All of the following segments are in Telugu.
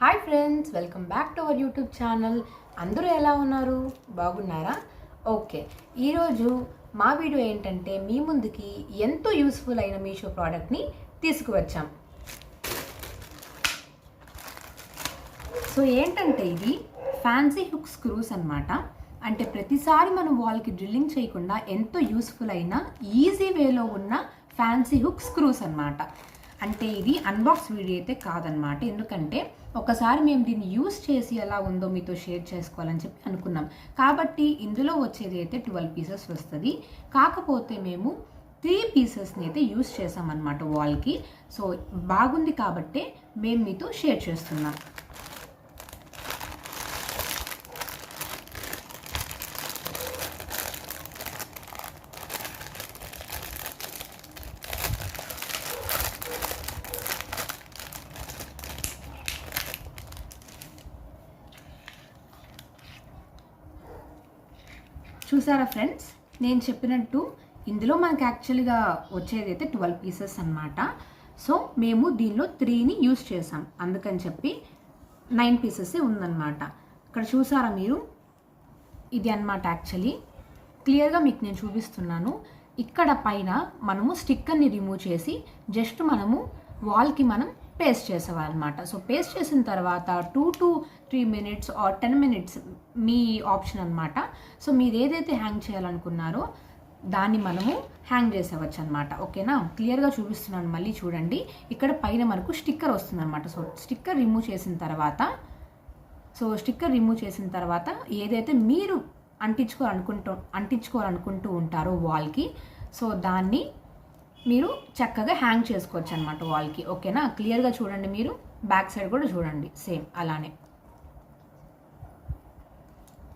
Hi friends welcome back to our YouTube channel. అందరూ ఎలా ఉన్నారు? బాగున్నారా? ఓకే. ఈరోజు మా వీడియో ఏంటంటే మీ ముందుకి ఎంతో యూస్ఫుల్ అయిన మీషో ప్రోడక్ట్ని తీసుకువచ్చాం. సో ఏంటంటే ఇది ఫ్యాన్సీ హుక్ స్క్రూస్ అన్నమాట. అంటే ప్రతిసారి మనం వాళ్ళకి డ్రిల్లింగ్ చేయకుండా ఎంతో యూస్ఫుల్ అయిన ఈజీ వేలో ఉన్న ఫ్యాన్సీ హుక్ స్క్రూస్ అన్నమాట. అంటే ఇది అన్బాక్స్ వీడియో అయితే కాదనమాట ఎందుకంటే ఒకసారి మేము దీన్ని యూస్ చేసి ఎలా ఉందో మీతో షేర్ చేసుకోవాలని చెప్పి అనుకున్నాం. కాబట్టి ఇందులో వచ్చేది అయితే ట్వెల్వ్ పీసెస్ వస్తుంది. కాకపోతే మేము త్రీ పీసెస్ని అయితే యూస్ చేసామన్నమాట వాల్కి సో బాగుంది కాబట్టే మేము మీతో షేర్ చేస్తున్నాం. చూసారా ఫ్రెండ్స్? నేను చెప్పినట్టు ఇందులో మనకు యాక్చువల్గా వచ్చేది అయితే ట్వెల్వ్ పీసెస్ అనమాట సో మేము దీనిలో త్రీని యూస్ చేసాం అందుకని చెప్పి నైన్ పీసెసే ఉందన్నమాట. ఇక్కడ చూసారా మీరు? ఇది అన్నమాట యాక్చువల్లీ క్లియర్గా మీకు నేను చూపిస్తున్నాను. ఇక్కడ పైన మనము స్టిక్కర్ని రిమూవ్ చేసి జస్ట్ మనము వాల్కి మనం పేస్ట్ చేసేవాళ్ళనమాట. సో పేస్ట్ చేసిన తర్వాత two to three minutes or ten minutes me option అనమాట సో మీరు ఏదైతే హ్యాంగ్ చేయాలనుకున్నారో దాన్ని మనము హ్యాంగ్ చేసేవచ్చు అనమాట ఓకేనా? క్లియర్గా చూపిస్తున్నాను మళ్ళీ చూడండి. ఇక్కడ పైన మనకు స్టిక్కర్ వస్తుంది అనమాట సో స్టిక్కర్ రిమూవ్ చేసిన తర్వాత సో స్టిక్కర్ రిమూవ్ చేసిన తర్వాత ఏదైతే మీరు అంటించుకోవాలనుకుంటూ అంటించుకోవాలనుకుంటూ ఉంటారో వాల్కి సో దాన్ని మీరు చక్కగా హ్యాంగ్ చేసుకోవచ్చు అనమాట వాల్కి ఓకేనా? క్లియర్గా చూడండి మీరు. బ్యాక్ సైడ్ కూడా చూడండి. సేమ్ అలానే.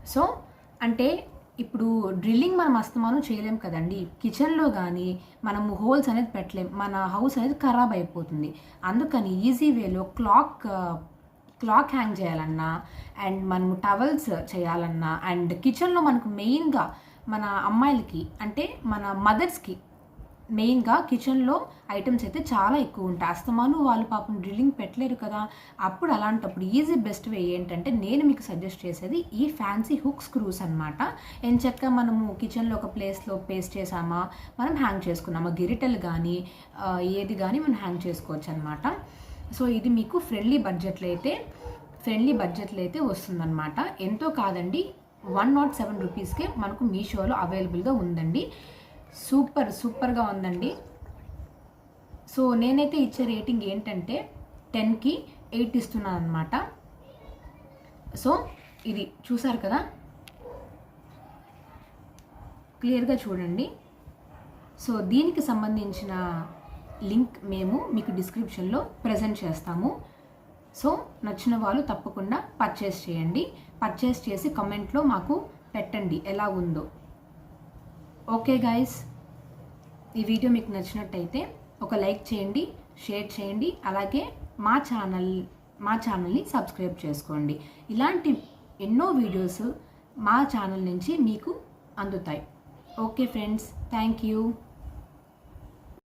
సో అంటే ఇప్పుడు డ్రిల్లింగ్ మనం అస్తమానం చేయలేం కదండి. కిచెన్లో కానీ మనము హోల్స్ అనేది పెట్టలేం. మన హౌస్ అనేది ఖరాబ్ అయిపోతుంది. అందుకని ఈజీ వేలో క్లాక్ క్లాక్ హ్యాంగ్ చేయాలన్నా అండ్ మనము టవల్స్ చేయాలన్నా అండ్ కిచెన్లో మనకు మెయిన్గా మన అమ్మాయిలకి అంటే మన మదర్స్కి మెయిన్గా కిచెన్లో ఐటమ్స్ అయితే చాలా ఎక్కువ ఉంటాయి. అస్తమాను వాళ్ళు పాపం డ్రిల్లింగ్ పెట్టలేరు కదా. అప్పుడు అలాంటప్పుడు ఈజీ బెస్ట్ వే ఏంటంటే నేను మీకు సజెస్ట్ చేసేది ఈ ఫ్యాన్సీ హుక్ స్క్రూస్ అనమాట ఎంచక్క మనము కిచెన్లో ఒక ప్లేస్లో పేస్ట్ చేసామా మనం హ్యాంగ్ చేసుకున్నామా? గిరిటలు కానీ ఏది కానీ మనం హ్యాంగ్ చేసుకోవచ్చు అనమాట సో ఇది మీకు ఫ్రెండ్లీ బడ్జెట్లో అయితే ఫ్రెండ్లీ బడ్జెట్లో అయితే వస్తుందన్నమాట. ఎంతో కాదండి వన్ నాట్ సెవెన్ రూపీస్కే మనకు మీషోలో అవైలబుల్గా ఉందండి. సూపర్ సూపర్గా ఉందండి. సో నేనైతే ఇచ్చే రేటింగ్ ఏంటంటే టెన్కి ఎయిట్ ఇస్తున్నాను అనమాట సో ఇది చూసారు కదా? క్లియర్గా చూడండి. సో దీనికి సంబంధించిన లింక్ మేము మీకు డిస్క్రిప్షన్లో ప్రజెంట్ చేస్తాము. సో నచ్చిన వాళ్ళు తప్పకుండా పర్చేస్ చేయండి. పర్చేస్ చేసి కమెంట్లో మాకు పెట్టండి ఎలా ఉందో. ఓకే గాయస్ ఈ వీడియో మీకు నచ్చినట్టయితే ఒక లైక్ చేయండి షేర్ చేయండి అలాగే మా ఛానల్ మా ఛానల్ని సబ్స్క్రైబ్ చేసుకోండి. ఇలాంటి ఎన్నో వీడియోస్ మా ఛానల్ నుంచి మీకు అందుతాయి. Okay friends thank you